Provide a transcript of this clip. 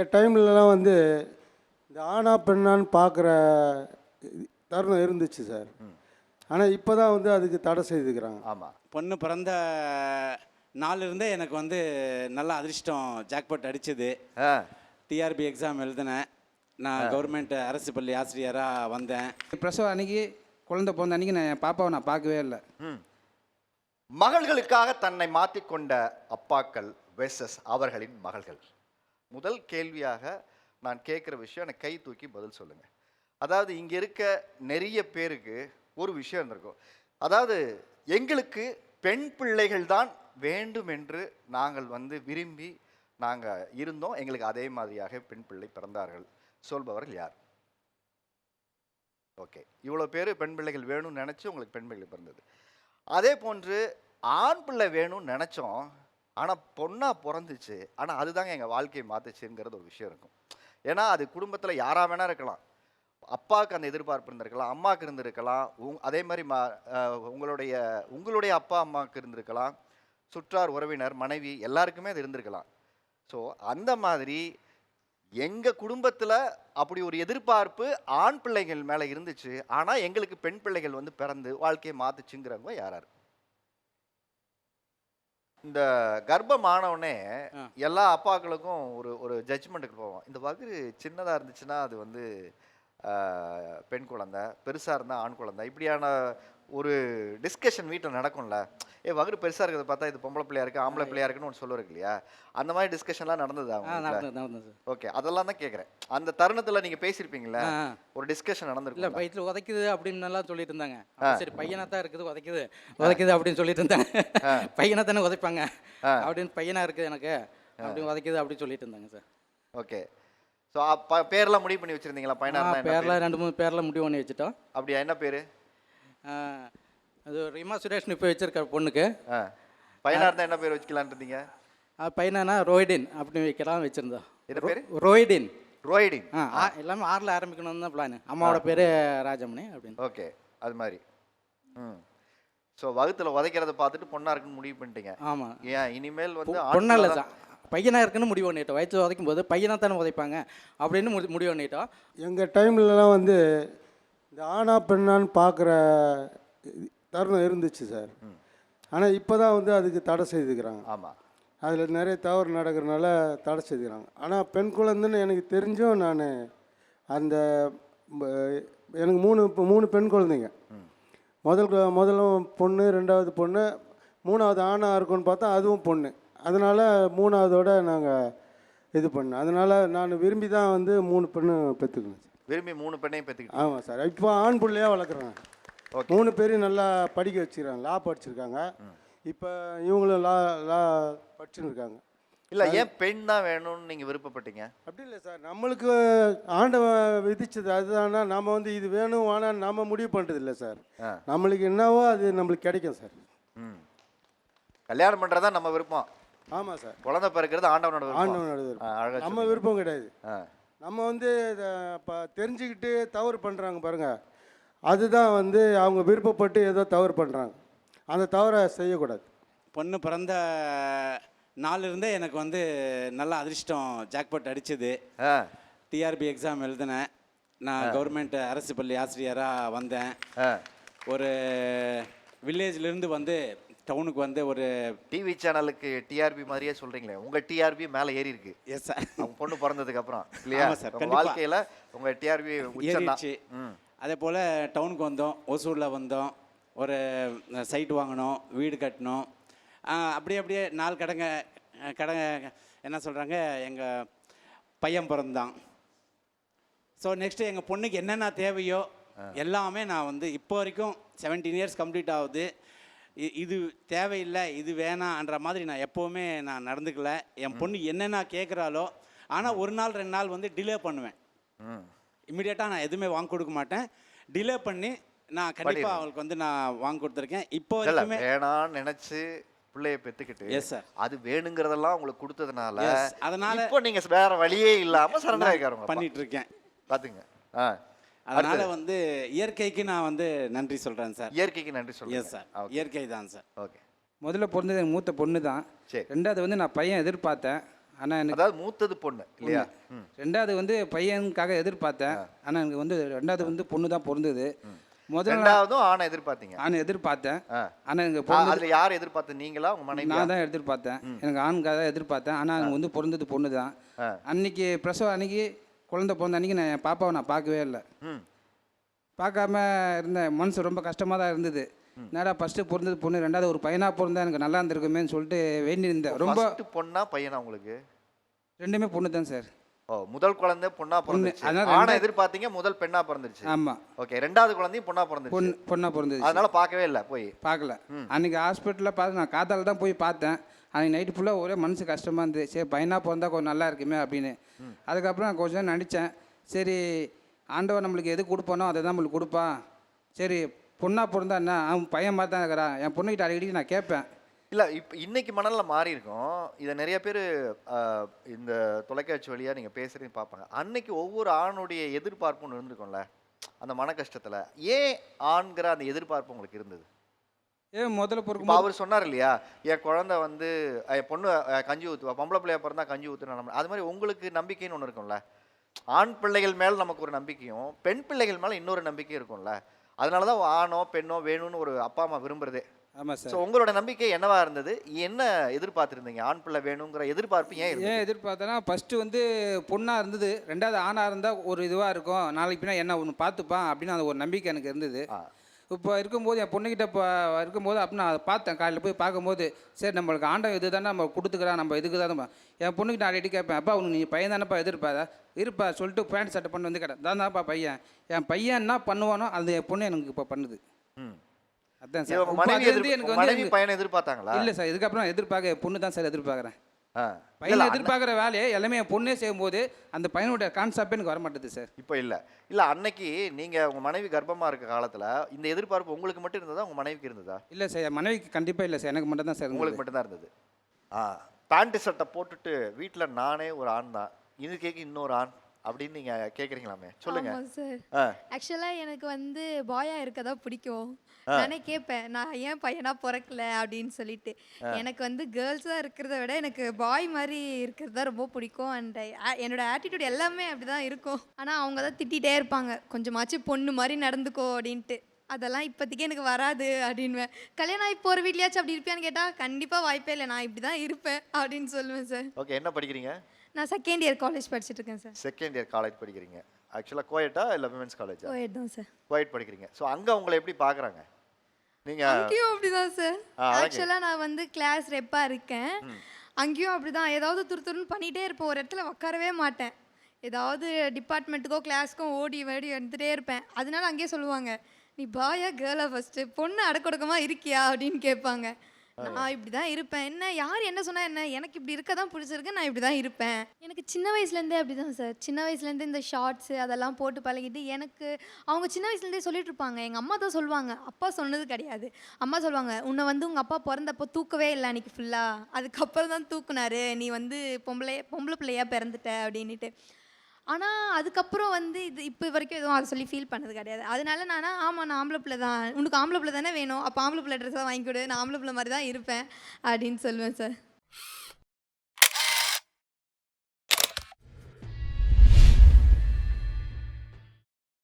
எங்கள் டைம்லலாம் வந்து இந்த ஆணா பெண்ணான்னு பார்க்குற தருணம் இருந்துச்சு சார். ஆனால் இப்போ தான் வந்து அதுக்கு தடை செய்துக்கிறாங்க. ஆமாம் பொண்ணு பிறந்த நாளிலிருந்தே எனக்கு வந்து நல்ல அதிர்ஷ்டம் ஜாக்பாட் அடிச்சது. ஆ. டிஆர்பி எக்ஸாம் எழுதினேன் நான் கவர்மெண்ட் அரசு பள்ளி ஆசிரியராக வந்தேன். பிரசவ அன்னைக்கு குழந்தை பிறந்த அன்னைக்கு நான் என் பாப்பாவை நான் பார்க்கவே இல்லை. ம். மகள்களுக்காக தன்னை மாற்றிக்கொண்ட அப்பாக்கள் வெர்சஸ் அவர்களின் மகள்கள். முதல் கேள்வியாக நான் கேட்குற விஷயம் எனக்கு கை தூக்கி பதில் சொல்லுங்கள் அதாவது இங்கே இருக்க நிறைய பேருக்கு ஒரு விஷயம் இருந்திருக்கும் அதாவது எங்களுக்கு பெண் பிள்ளைகள் தான் வேண்டும் என்று நாங்கள் வந்து விரும்பி நாங்கள் இருந்தோம். எங்களுக்கு அதே மாதிரியாக பெண் பிள்ளை பிறந்தார்கள். சொல்பவர்கள் யார்? ஓகே. இவ்வளோ பேர் பெண் பிள்ளைகள் வேணும்னு நினச்சி உங்களுக்கு பெண் பிள்ளை பிறந்தது. அதே போன்று ஆண் பிள்ளை வேணும்னு நினச்சோம். ஆனால் பொண்ணாக பிறந்துச்சு. ஆனால் அதுதாங்க எங்கள் வாழ்க்கையை மாற்றுச்சுங்கிறது ஒரு விஷயம் இருக்கும். ஏன்னா அது குடும்பத்தில் யாராக வேணா இருக்கலாம். அப்பாவுக்கு அந்த எதிர்பார்ப்பு இருந்திருக்கலாம் அம்மாவுக்கு இருந்திருக்கலாம் உங் அதே மாதிரி மா உங்களுடைய உங்களுடைய அப்பா அம்மாவுக்கு இருந்திருக்கலாம் சுற்றார் உறவினர் மனைவி எல்லாருக்குமே அது இருந்திருக்கலாம். ஸோ அந்த மாதிரி எங்கள் குடும்பத்தில் அப்படி ஒரு எதிர்பார்ப்பு ஆண் பிள்ளைகள் மேலே இருந்துச்சு. ஆனால் எங்களுக்கு பெண் பிள்ளைகள் வந்து பிறந்து வாழ்க்கையை மாற்றுச்சுங்கிறவங்க யார்? இந்த கர்ப்பம் ஆனவுடனே. எல்லா அப்பாக்களுக்கும் ஒரு ஒரு ஜட்ஜ்மெண்ட்டுக்கு போவோம் இந்த வகுறு சின்னதாக இருந்துச்சுன்னா அது வந்து பெண் குழந்தை பெருசாக இருந்தால் ஆண் குழந்தை இப்படியான ஒரு டிஸ்கஷன் வீட்டில் நடக்கும்ல. ஏ வகுறு பெருசாக இருக்கிறத பார்த்தா இது பொம்பளை பிள்ளையா இருக்கு ஆம்பளை பிள்ளையா இருக்குன்னு ஒன்று சொல்லுவாருக்கு இல்லையா? அந்த மாதிரி டிஸ்கஷன்லாம் நடந்தது அவங்க நடந்தது ஓகே அதெல்லாம் தான் கேட்குறேன் அந்த தருணத்தில் நீங்கள் பேசியிருப்பீங்களா. ஒரு டிஸ்கஷன் இல்லை நடந்திருக்கும் வயிற்றுல உதைக்குது அப்படின்னு எல்லாம் சொல்லிட்டு இருந்தாங்க. சரி பையனா தான் இருக்குது உதைக்குது உதைக்குது அப்படின்னு சொல்லிட்டு இருந்தாங்க. பையனை தானே உதைப்பாங்க. அப்படின்னு பையனா இருக்குது எனக்கு அப்படின்னு உதைக்குது அப்படின்னு சொல்லிட்டு இருந்தாங்க சார். ஓகே ஸோ பேர்லாம் முடிவு பண்ணி வச்சிருந்தீங்களா? பையனா ஆ, இருந்தா என்ன பேர்ல பேரு? ரெண்டு மூணு பேர்ல முடிவு பண்ணி வச்சுட்டோம். அப்படியா? என்ன பேர்? அது ரிமா சுரேஷ்னு இப்போ வச்சிருக்க பொண்ணுக்கு. ஆ. பையனா இருந்தால் என்ன பேர் வச்சுக்கலான்னு இருந்தீங்க? ஆ, பையனா ரோய்டின் அப்படின்னு வைக்கலாம் வச்சிருந்தோம். என்ன பேர்? ரோய்டின் ரோய்டிங் ஆ ஆ, எல்லாமே ஆறில் ஆரம்பிக்கணும்னு தான் பிளான் அம்மாவோட பேர் ராஜமணி அப்படின்னு. ஓகே அது மாதிரி. ம். ஸோ வகுத்துல உதைக்கிறத பார்த்துட்டு பொண்ணா இருக்குன்னு முடிவு பண்ணிட்டீங்க. ஆமாம் ஏன்? இனிமேல் வந்து பொண்ணா இல்லை ஆண்களா சார் பையனா இருக்குன்னு முடிவு பண்ணிட்டோம். வயிற்று உதைக்கும் போது பையனா தானே உதைப்பாங்க அப்படின்னு முடி- முடிவு பண்ணிட்டோம். எங்கள் டைம்லலாம் வந்து ஆணா பெண்ணான்னு பார்க்குற தருணம் இருந்துச்சு சார். ஆனால் இப்போ தான் வந்து அதுக்கு தடை செய்துக்கிறாங்க. ஆமா. அதில் நிறைய தவறு நடக்கிறனால தடை செய்துக்கிறாங்க. ஆனால் பெண் குழந்தைன்னு எனக்கு தெரிஞ்சும் நான் அந்த எனக்கு மூணு மூணு பெண் குழந்தைங்க. முதல் முதல்ல பொண்ணு ரெண்டாவது பொண்ணு மூணாவது ஆணாக இருக்கும்னு பார்த்தா அதுவும் பொண்ணு. அதனால் மூணாவதோட நாங்கள் இது பண்ணோம். அதனால் நான் விரும்பி தான் வந்து மூணு பெண்ணு பெற்றுக்கணும். விரும்பி மூணு பெண்ணையும் பெற்றுக்கிட்டு ஆமாம் சார். இப்போ ஆண் பிள்ளையாக வளர்க்குறாங்க ஓகே. மூணு பேரும் நல்லா படிக்க வச்சுக்கிறாங்க. லா படிச்சிருக்காங்க. இப்போ இவங்களும் லா லா படிச்சுன்னு இருக்காங்க இல்ல ஏன் பெண் தான் வேணும்னு நீங்க விருப்பப்பட்டீங்க? அப்படி இல்லை சார். நம்மளுக்கு ஆண்டவன் விதிச்சது அதுதானா? நம்ம வந்து இது வேணும் வேணான்னு நம்ம முடிவு பண்ணுறது இல்லை சார். நம்மளுக்கு என்னவோ அது நம்மளுக்கு கிடைக்கும் சார். ம். கல்யாணம் பண்றதா நம்ம விருப்பம். ஆமாம் சார். குழந்தை பிறக்கிறது ஆண்டவனோட ஆண்டவனோட நம்ம. விருப்பம் கிடையாது. நம்ம வந்து இப்போ தெரிஞ்சுக்கிட்டு தவறு பண்ணுறாங்க பாருங்க. அதுதான் வந்து அவங்க விருப்பப்பட்டு ஏதோ தவறு பண்ணுறாங்க அந்த தவறை செய்யக்கூடாது. பொண்ணு பிறந்த நாளிலிருந்தே எனக்கு வந்து நல்ல அதிர்ஷ்டம் ஜாக்பாட் அடிச்சது. ஆ. டிஆர்பி எக்ஸாம் எழுதினேன். நான் கவர்மெண்ட் அரசு பள்ளி ஆசிரியராக வந்தேன். ஒரு வில்லேஜ்லேருந்து வந்து டவுனுக்கு வந்து ஒரு டிவி சேனலுக்கு டிஆர்பி மாதிரியே சொல்றீங்களே உங்க டிஆர்பி மேல ஏறி இருக்கு. எஸ் சார் அவங்க பொண்ணு பிறந்ததுக்கு அப்புறம் இல்லையா? சார். வாழ்க்கையில உங்க டிஆர்பி ஏறிடுச்சு. அதே போல் டவுனுக்கு வந்தோம் ஒசூரில் வந்தோம். ஒரு சைட் வாங்கினோம் வீடு கட்டினோம். அப்படியே அப்படியே நாலு கடங்க கடங்க என்ன சொல்கிறாங்க எங்கள் பையன் பிறந்தான். ஸோ நெக்ஸ்ட்டு எங்கள் பொண்ணுக்கு என்னென்ன தேவையோ எல்லாமே நான் வந்து இப்போ வரைக்கும் செவன்டீன் இயர்ஸ் கம்ப்ளீட் ஆகுது. இது தேவையில்லை இது வேணான்ற மாதிரி நான் எப்போவுமே நான் நடந்துக்கல. என் பொண்ணு என்னென்ன கேட்குறாளோ ஆனால் ஒரு நாள் ரெண்டு நாள் வந்து டிலே பண்ணுவேன். ம். இமிடியேட்டாக நான் எதுவுமே வாங்கி கொடுக்க மாட்டேன். டிலே பண்ணி நான் கண்டிப்பாக அவளுக்கு வந்து நான் வாங்கி கொடுத்துருக்கேன். இப்போ வரைக்குமே வேணாம்னு நினைச்சு பிள்ளைய பெத்துக்கிட்டு Yes, sir. அது வேணுங்கிறதெல்லாம் உங்களுக்கு கொடுத்ததுனால அதனால- இப்போ நீங்க வேற வழியே இல்லாம சரண்டர் ஆயிக்காருங்க பண்ணிட்டு இருக்கேன். பாத்துங்க. ஆ. அதனால வந்து இயற்கைக்கு நான் வந்து நன்றி சொல்கிறேன் சார். இயற்கைக்கு நன்றி சொல்லுங்க எஸ் சார் இயற்கை தான் சார் ஓகே முதல்ல பிறந்தது என் மூத்த பொண்ணு தான் சரி. ரெண்டாவது வந்து நான் பையன் எதிர்பார்த்தேன். ஆனால் எனக்கு அதாவது மூத்தது பொண்ணு இல்லையா. ரெண்டாவது வந்து பையனுக்காக எதிர்பார்த்தேன். ஆனால் எனக்கு வந்து ரெண்டாவது வந்து பொண்ணு தான் பிறந்தது முதல்ல ரெண்டாவதும் ஆணை எதிர்பார்த்தீங்க. நான் எதிர்பார்த்தேன். ஆனால் எனக்கு பிறந்தது அதுல யார் எதிர்பார்த்து? நீங்களா? உங்க மனைவி நான் தான் எதிர்பார்த்தேன். எனக்கு ஆணுக்காக தான் எதிர்பார்த்தேன் ஆனால் எனக்கு வந்து பிறந்தது பொண்ணு தான். அன்னைக்கு பிரசவம் அன்னைக்கு குழந்தை பிறந்த அன்னைக்கு நான் பாப்பாவை நான் பார்க்கவே இல்லை. பார்க்காம இருந்தேன். மனசு ரொம்ப கஷ்டமாக தான் இருந்தது. என்னடா ஃபஸ்ட்டு பிறந்தது பொண்ணு ரெண்டாவது ஒரு பையனாக பிறந்தா எனக்கு நல்லா இருந்திருக்குமேன்னு சொல்லிட்டு வேண்டி இருந்தேன் ரொம்ப பொண்ணா பையனா உங்களுக்கு? ரெண்டுமே பொண்ணு தான் சார். ஓ முதல் குழந்தை பொண்ணா பிறந்துச்சு. ரெண்டா- எதிர்பார்த்தீங்க முதல் பெண்ணா பிறந்துச்சு ஆமாம் ஓகே ரெண்டாவது குழந்தையும் பொண்ணா பிறந்துச்சு பொண்ணு பொண்ணாக பிறந்தது அதனால பார்க்கவே இல்லை போய். பார்க்கல. அன்னைக்கு ஹாஸ்பிட்டலில் பார்த்து நான் காத்தால தான் போய் பார்த்தேன். அன்னைக்கு நைட்டு ஃபுல்லாக ஒரே மனசு கஷ்டமாக இருந்தது. சரி பையனாக பிறந்தா கொஞ்சம் நல்லா இருக்குமே அப்படின்னு. அதுக்கப்புறம் நான் கொஞ்சம் நேரம் நினச்சேன் சரி ஆண்டவன் நம்மளுக்கு எது கொடுப்பானோ அதை தான் நம்மளுக்கு கொடுப்பான். சரி பொண்ணாக பிறந்தா என்ன? அவன் பையன் மாதிரி தான் இருக்கிறான். என் பொண்ணுக்கிட்ட அடிக்கடி நான் கேட்பேன். இல்ல இப்ப இன்னைக்கு மணல்ல மாறி இருக்கும். இதை நிறைய பேர் இந்த தொலைக்காட்சி வழியா நீங்க பேசுறீங்க பார்ப்பாங்க. அன்னைக்கு ஒவ்வொரு ஆணுடைய எதிர்பார்ப்பும் ஒண்ணு இருந்திருக்கும்ல அந்த மன கஷ்டத்துல. ஏன் ஆண்கிற அந்த எதிர்பார்ப்பு உங்களுக்கு இருந்தது? ஏன் முதல்ல பிறக்கும் அவர் சொன்னார் இல்லையா என் குழந்தை வந்து என் பொண்ணு கஞ்சி ஊற்றுவா பொம்பளை பிள்ளையா பிறந்தா கஞ்சி ஊற்றுனா அது மாதிரி உங்களுக்கு நம்பிக்கைன்னு ஒன்று இருக்கும்ல? ஆண் பிள்ளைகள் மேல் நமக்கு ஒரு நம்பிக்கையும் பெண் பிள்ளைகள் மேலே இன்னொரு நம்பிக்கையும் இருக்கும்ல? அதனால தான் ஆணோ பெண்ணோ வேணும்னு ஒரு அப்பா அம்மா விரும்புறதே. ஆமாம் ஸோ சார் உங்களோட நம்பிக்கை என்னவா இருந்தது? என்ன எதிர்பார்த்திருந்தீங்க? ஆண் பிள்ளை வேணுங்கிற எதிர்பார்ப்பு ஏன் ஏன் எதிர்பார்த்தேன்னா ஃபஸ்ட்டு வந்து பொண்ணாக இருந்தது ரெண்டாவது ஆணாக இருந்தால் ஒரு இதுவாக இருக்கும். நாளைக்கு பின்னா என்ன ஒன்று பார்த்துப்பான் அப்படின்னு அந்த ஒரு நம்பிக்கை எனக்கு இருந்தது. இப்போ இருக்கும்போது என் பொண்ணுக்கிட்ட இப்போ இருக்கும்போது அப்போ நான் அதை பார்த்தேன் காலையில் போய் பார்க்கும்போது சரி நம்மளுக்கு ஆண்டவன் இது தானே நம்ம கொடுத்துக்கிறான் நம்ம இதுக்கு தான் நம்ம. என் பொண்ணுக்கிட்ட அடிக்கடி கேட்பேன் அப்பா உனக்கு நீ பையன் தானேப்பா எதிர்பாத இருப்பா சொல்லிட்டு பேண்ட் சட்டை பண்ணி வந்து கேட்டேன். தான் தான்ப்பா பையன். என் பையன் என்ன பண்ணுவானோ அது என் பொண்ணு எனக்கு இப்போ பண்ணுது. ம். அதான் சார். எனக்கு வந்து பையனை எதிர்பார்த்தாங்களா? இல்லை சார் இதுக்கப்புறம் நான் எதிர்பார்க்க பொண்ணு தான் சார் எதிர்பார்க்குறேன். பையன் எதிர்பார்க்குற வேலையை எல்லாமே என் பொண்ணே செய்யும்போது அந்த பையனோட கான்செப்ட் எனக்கு வர மாட்டேது சார் இப்போ இல்ல. இல்ல அன்னைக்கு நீங்க உங்க மனைவி கர்ப்பமா இருக்க காலத்துல இந்த எதிர்பார்ப்பு உங்களுக்கு மட்டும் இருந்ததா உங்க மனைவிக்கு இருந்ததா? இல்லை சார் என் மனைவிக்கு கண்டிப்பாக இல்லை சார் எனக்கு மட்டும் தான் சார் உங்களுக்கு மட்டும்தான் இருந்தது. ஆ. பேண்ட் சட்டை போட்டுட்டு வீட்ல நானே ஒரு ஆண் தான். இது கேட்க இன்னொரு ஆண். அப்படின்னு நீங்க கேக்குறீங்களாமே? சொல்லுங்க. ஆமாம் சார் ஆ. ஆக்சுவலாக எனக்கு வந்து பாயா இருக்கதா பிடிக்கும். நானே கேட்பேன் நான் ஏன் பையனா பிறக்கல அப்படின்னு சொல்லிட்டு. எனக்கு வந்து கேர்ள்ஸாக இருக்கிறத விட எனக்கு பாய் மாதிரி இருக்கிறது தான் ரொம்ப பிடிக்கும். அண்ட் என்னோட ஆட்டிடியூட் எல்லாமே அப்படி தான் இருக்கும். ஆனால் அவங்க தான் திட்டிகிட்டே இருப்பாங்க. கொஞ்சமாச்சும் பொண்ணு மாதிரி நடந்துக்கோ அப்படின்ட்டு. அதெல்லாம் இப்போதைக்கு எனக்கு வராது அப்படின்வேன். கல்யாணம் ஆகி போகிற வீட்லையாச்சும் அப்படி இருப்பியான்னு கேட்டால் கண்டிப்பாக வாய்ப்பே இல்லை. நான் இப்படி தான் இருப்பேன் அப்படின்னு சொல்லுவேன் சார் ஓகே என்ன படிக்கிறீங்க? நான் செகண்ட் இயர் காலேஜ் படிச்சுட்டு இருக்கேன் சார் செகண்ட் இயர் காலேஜ் படிக்கிறீங்க ஆக்சுவலாக கோயட்டா இல்லை விமென்ஸ் காலேஜா கோயட் தான் சார் கோயட் படிக்கிறீங்க. ஸோ அங்கே உங்களை எப்படி பார்க்குறாங்க நீங்கள் அங்கேயும் அப்படிதான் சார் ஆக்சுவலாக நான் வந்து கிளாஸ் ரெப்பாக இருக்கேன். அங்கேயும் அப்படிதான். ஏதாவது துரு துருன்னு பண்ணிகிட்டே இருப்பேன். ஒரு இடத்துல உட்காரவே மாட்டேன். ஏதாவது டிபார்ட்மெண்ட்டுக்கோ கிளாஸ்க்கோ ஓடி ஓடி வந்துட்டே இருப்பேன். அதனால அங்கேயே சொல்லுவாங்க நீ பாயா கேர்ளா ஃபஸ்ட்டு பொண்ணு அடக்கொடுக்கமாக இருக்கியா? அப்படின்னு கேட்பாங்க. நான் இப்படி தான் இருப்பேன். என்ன யார் என்ன சொன்னா என்ன? எனக்கு இப்படி இருக்க தான் பிடிச்சிருக்கு நான் இப்படி தான் இருப்பேன். எனக்கு சின்ன வயசுலேருந்தே அப்படி தான் சார். சின்ன வயசுலேருந்தே இந்த ஷார்ட்ஸு அதெல்லாம் போட்டு பழகிட்டு எனக்கு அவங்க சின்ன வயசுலேருந்தே சொல்லிட்டு இருப்பாங்க எங்கள் அம்மா தான் சொல்லுவாங்க. அப்பா சொன்னது கிடையாது. அம்மா சொல்லுவாங்க உன்னை வந்து உங்கள் அப்பா பிறந்தப்போ தூக்கவே இல்லை அன்றைக்கி ஃபுல்லாக அதுக்கப்புறம் தான் தூக்குனாரு. நீ வந்து பொம்பளை பொம்பளை பிள்ளையா பிறந்துட்ட அப்படின்ட்டு ஆனால் அதுக்கப்புறம் வந்து இது இப்போ வரைக்கும் எதுவும் அதை சொல்லி ஃபீல் பண்ணது கிடையாது. அதனால நானா ஆமாம் நான் ஆம்பளை பிள்ளை தான். உனக்கு ஆம்பளை பிள்ளை தானே வேணும். அப்போ ஆம்பளை பிள்ளை ட்ரெஸ் தான் வாங்கி கொடு. நான் ஆம்பளை பிள்ளை மாதிரி தான் இருப்பேன். அப்படின்னு சொல்லுவேன் சார்